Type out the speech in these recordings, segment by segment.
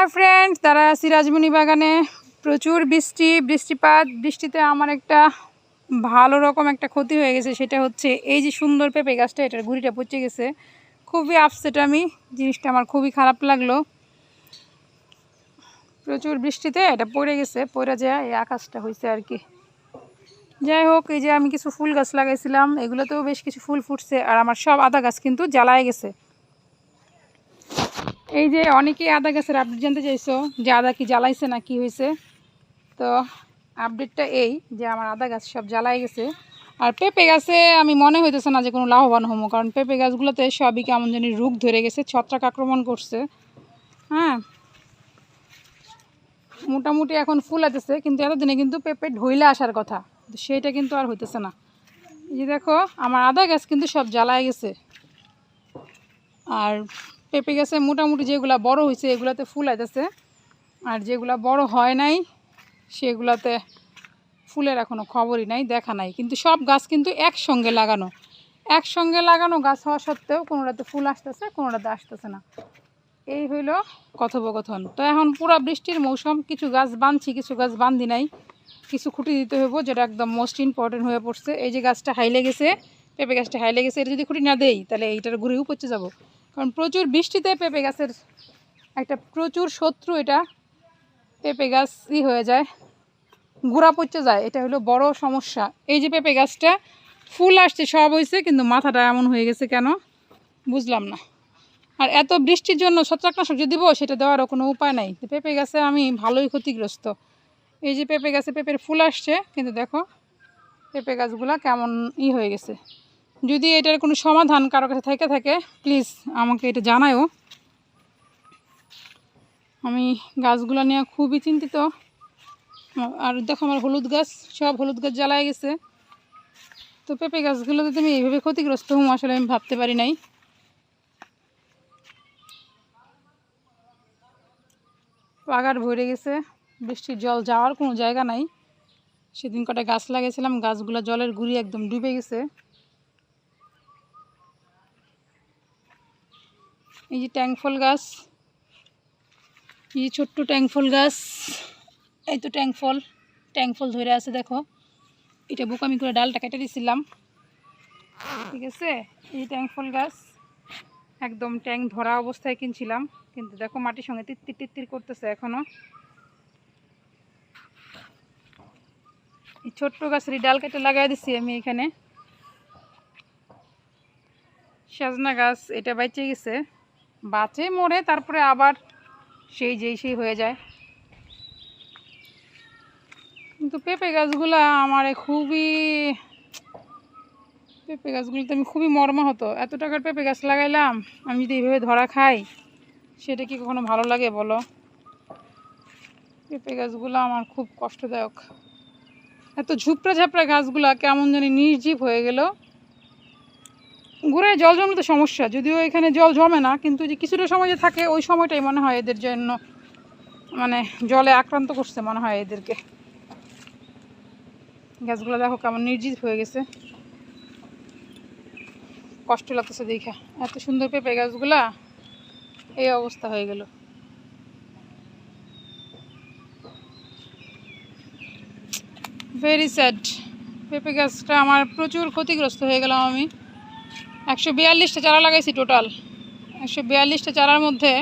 Hi friend তারা আছি রাজমণি বাগানে প্রচুর বৃষ্টি, বৃষ্টিপাত। বৃষ্টিতে আমার একটা ভালো রকম একটা ক্ষতি হয়ে গেছে। সেটা হচ্ছে এই যে সুন্দর পেঁপে গাছটা, এটার গুড়িটা পচে গেছে। খুবই আপসেট আমি। জিনিসটা আমার খুবই খারাপ লাগল। প্রচুর বৃষ্টিতে এটা পড়ে গেছে, পড়ে যায়, এই আকাশটা হয়েছে আর কি। যাই হোক, এই যে আমি কিছু ফুল গাছ লাগাইছিলাম, এগুলোতেও বেশ কিছু ফুল ফুটছে, আর আমার সব আদা গাছ কিন্তু জ্বালায় গেছে। এই যে অনেকেই আদা গাছের আপডেট জানতে চাইছো, যে আদা কি জ্বালাইছে না কি হয়েছে তো আপডেটটা এই, যে আমার আদা গাছ সব জ্বালাই গেছে। আর পেঁপে গাছে আমি মনে হইতেছে না যে কোনো লাভবান হব, কারণ পেঁপে গাছগুলোতে সবই কেমন জানি রোগ ধরে গেছে, ছত্রাক আক্রমণ করছে। হ্যাঁ মোটামুটি এখন ফুল আতেছে কিন্তু এতদিনে কিন্তু পেঁপে ঢইলে আসার কথা। তো সেইটা কিন্তু আর হইতেছে না। এই যে দেখো, আমার আদা গাছ কিন্তু সব জ্বালায় গেছে। আর পেঁপে গাছে মোটামুটি যেগুলা বড় হয়েছে, এগুলাতে ফুল আইতেছে। আর যেগুলা বড় হয় নাই, সেগুলাতে ফুলের এখনও খবরই নাই, দেখা নাই। কিন্তু সব গাছ কিন্তু একসঙ্গে লাগানো। একসঙ্গে লাগানো গাছ হওয়া সত্ত্বেও কোনোটাতে ফুল আসতেছে, কোনোটাতে আসতেছে না। এই হইল কথোপকথন। তো এখন পুরো বৃষ্টির মৌসুম, কিছু গাছ বাঁধছি কিছু গাছ বাঁধি নাই। কিছু খুঁটি দিতে হইব, যেটা একদম মোস্ট ইম্পর্টেন্ট হয়ে পড়ছে। এই যে গাছটা হাইলে গেছে, পেঁপে গাছটা হাইলে গেছে, এটা যদি খুঁটি না দেই, তাহলে এইটার ঘুরেও পচে যাব। কারণ প্রচুর বৃষ্টিতে পেঁপে গাছের একটা প্রচুর শত্রু এটা। পেঁপে গাছ ই হয়ে যায় গুঁড়া পচে যায়, এটা হলো বড় সমস্যা। এই যে পেঁপে গাছটা, ফুল আসছে, সব হয়েছে কিন্তু মাথাটা এমন হয়ে গেছে কেন? বুঝলাম না। আর এত বৃষ্টির জন্য ছত্রাকনাশক যে দিব, সেটা দেওয়ারও কোনো উপায় নাই। পেঁপে গাছে আমি ভালোই ক্ষতিগ্রস্ত। এই যে পেঁপে গাছে পেঁপের ফুল আসছে, কিন্তু দেখো, পেঁপে গাছগুলো কেমন ই হয়ে গেছে। যদি এটার কোনো সমাধান কারও কাছে থেকে থাকে প্লিজ আমাকে এটা জানায়ও। আমি গাছগুলো নিয়ে খুবই চিন্তিত। আর দেখো আমার হলুদ গাছ, সব হলুদ গাছ জ্বালায় গেছে। তো পেঁপে গাছগুলোতে তুমি এইভাবে ক্ষতিগ্রস্ত হুম আসলে আমি ভাবতে পারি নাই। পাগার ভরে গেছে, বৃষ্টির জল যাওয়ার কোনো জায়গা নাই। সেদিন কটা গাছ লাগিয়েছিলাম গাছগুলো জলের গুড়ি একদম ডুবে গেছে। এই যে ট্যাংফল গাছ, এই ছোট্ট ট্যাংফল গাছ, এই তো ট্যাংফল ট্যাংফল ধরে আছে দেখো। এটা বোকামি করে ডালটা কেটে দিয়েছিলাম ঠিক আছে? এই ট্যাংফল গাছ, একদম ট্যাং ধরা অবস্থায় কিনছিলাম। কিন্তু দেখো মাটির সঙ্গে তিত্তির তিত্তির করতেছে এখনও। এই ছোট্ট গাছের ডাল কেটে লাগাই দিচ্ছি আমি এখানে। সাজনা গাছ, এটা বাইচে গেছে। বাঁচে, মরে, তারপরে আবার সেই যেই সেই হয়ে যায়। কিন্তু পেঁপে গাছগুলো আমার খুবই, পেঁপে গাছগুলোতে আমি খুবই মর্মাহত। এত টাকার পেঁপে গাছ লাগাইলাম, আমি যদি এইভাবে ধরা খাই, সেটা কি কখনো ভালো লাগে বলো? পেঁপে গাছগুলো আমার খুব কষ্টদায়ক। এত ঝুপড়া ঝাপড়া গাছগুলা কেমন জানি নির্জীব হয়ে গেল। ঘুরে জল জমলে তো সমস্যা, যদিও এখানে জল জমে না, কিন্তু যে কিছুটা সময় যে থাকে, ওই সময়টাই মনে হয় এদের জন্য মানে জলে আক্রান্ত করছে মনে হয় এদেরকে। গাছগুলো দেখো কেমন নির্জীব হয়ে গেছে। কষ্ট লাগতেছে দেখা। এত সুন্দর পেঁপে গাছগুলা, এই অবস্থা হয়ে গেল। ভেরি স্যাড পেঁপে গাছটা আমার প্রচুর ক্ষতিগ্রস্ত হয়ে গেলাম আমি। একশো বিয়াল্লিশটা চারা লাগাইছি টোটাল। একশো বিয়াল্লিশটা চারার মধ্যে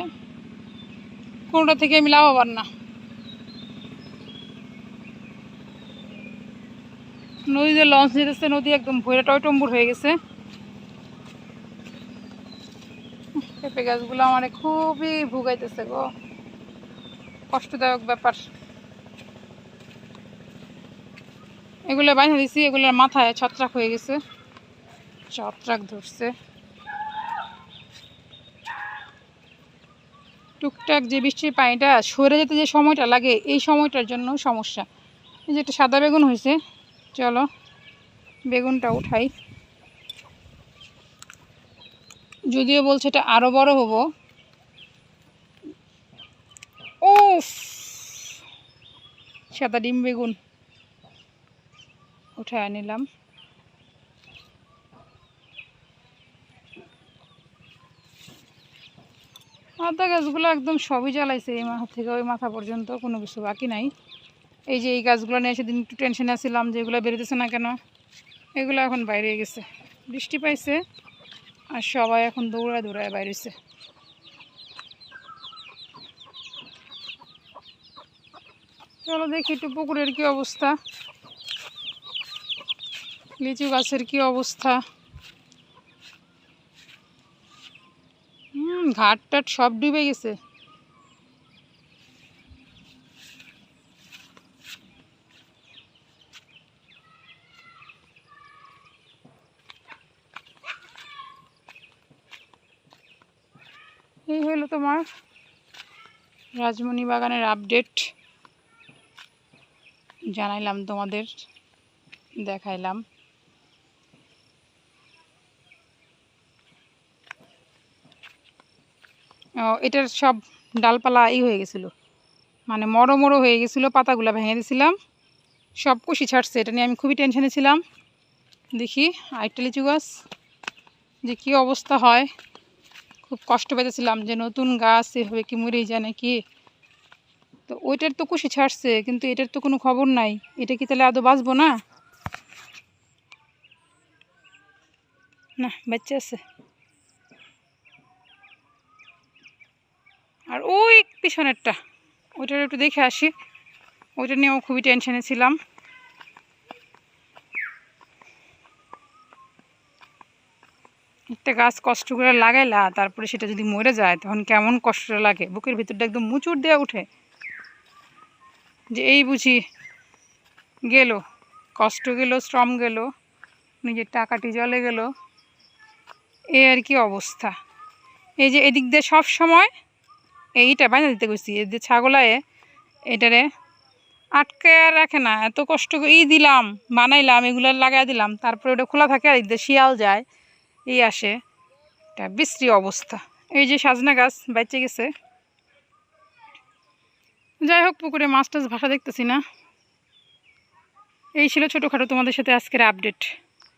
কোনোটা থেকে আমি লাভবান না। নদীতে লঞ্চ যেতেছে নদী একদম ভৈরা টয়টম্বুর হয়ে গেছে। পেঁপে গাছগুলো আমার খুবই ভুগাইতেছে গো। কষ্টদায়ক ব্যাপার। এগুলো বাইরে দিছি, এগুলোর মাথায় ছত্রাক হয়ে গেছে। ছত্রাক ধরছে। টুকটাক যে বৃষ্টির পানিটা সরে যেতে যে সময়টা লাগে, এই সময়টার জন্য সমস্যা। এই যে একটা সাদা বেগুন হয়েছে, চলো বেগুনটা উঠাই। যদিও বলছে এটা আরও বড় হব। ও সাদা ডিম বেগুন। উঠায় নিলাম। আদা গাছগুলো একদম সবই জ্বালাইছে এই মাথা থেকে, ওই মাথা পর্যন্ত, কোনো কিছু বাকি নাই। এই যে এই গাছগুলো নিয়ে সেদিন একটু টেনশনে আসছিলাম যে এগুলো বেরোতেছে না কেন, এগুলো এখন বাইরে গেছে। বৃষ্টি পাইছে আর সবাই এখন দৌড়ায় দৌড়ায় বাইরেছে চলো দেখি একটু পুকুরের কি অবস্থা, লিচু গাছের কি অবস্থা। হুম ঘাট টাট সব ডুবে গেছে। এই হলো তোমার রাজমণি বাগানের আপডেট। জানাইলাম তোমাদের, দেখাইলাম। এটার সব ডালপালা এই হয়ে গেছিল। মানে মরো মরো হয়ে গেছিল, পাতাগুলো ভেঙে দিয়েছিলাম সব কুশি ছাড়ছে, এটা নিয়ে আমি খুবই টেনশনে ছিলাম। দেখি, আরেকটা লিচু গাছ। যে কী অবস্থা হয়। খুব কষ্ট পেতেছিলাম যে নতুন গাছ এভাবে কি মরেই যায় নাকি। তো ওইটার তো কুশি ছাড়ছে, কিন্তু এটার তো কোনো খবর নাই। এটা কি তাহলে আদৌ বাঁচবো না? না বাচ্চা আছে। ওই পিছনেরটা। ওইটার একটু দেখে আসি। ওইটা নিয়েও খুবই টেনশনে ছিলাম। একটা গাছ কষ্ট করে লাগাইলা, তারপরে সেটা যদি মরে যায়, তখন কেমন কষ্ট লাগে? বুকের ভিতরটা একদম মুচুর দেওয়া উঠে। যে এই বুঝি গেল, কষ্ট গেল, শ্রম গেল, নিজের টাকাটি জলে গেল। এই আর কি অবস্থা। এই যে এদিক দিয়ে সময় এইটা বাইনা দিতে গেছি এই যে ছাগলায় এটারে আটকে রাখে না, এত কষ্ট ই দিলাম, বানাইলাম, এগুলো লাগাই দিলাম, তারপরে ওটা খোলা থাকে আর এদিক শিয়াল যায় এই আসে, এটা বিশ্রী অবস্থা। এই যে সাজনা গাছ বেঁচে গেছে। যাই হোক, পুকুরে মাছ টাছ ভাষা দেখতেছি না। এই ছিল ছোটোখাটো তোমাদের সাথে আজকের আপডেট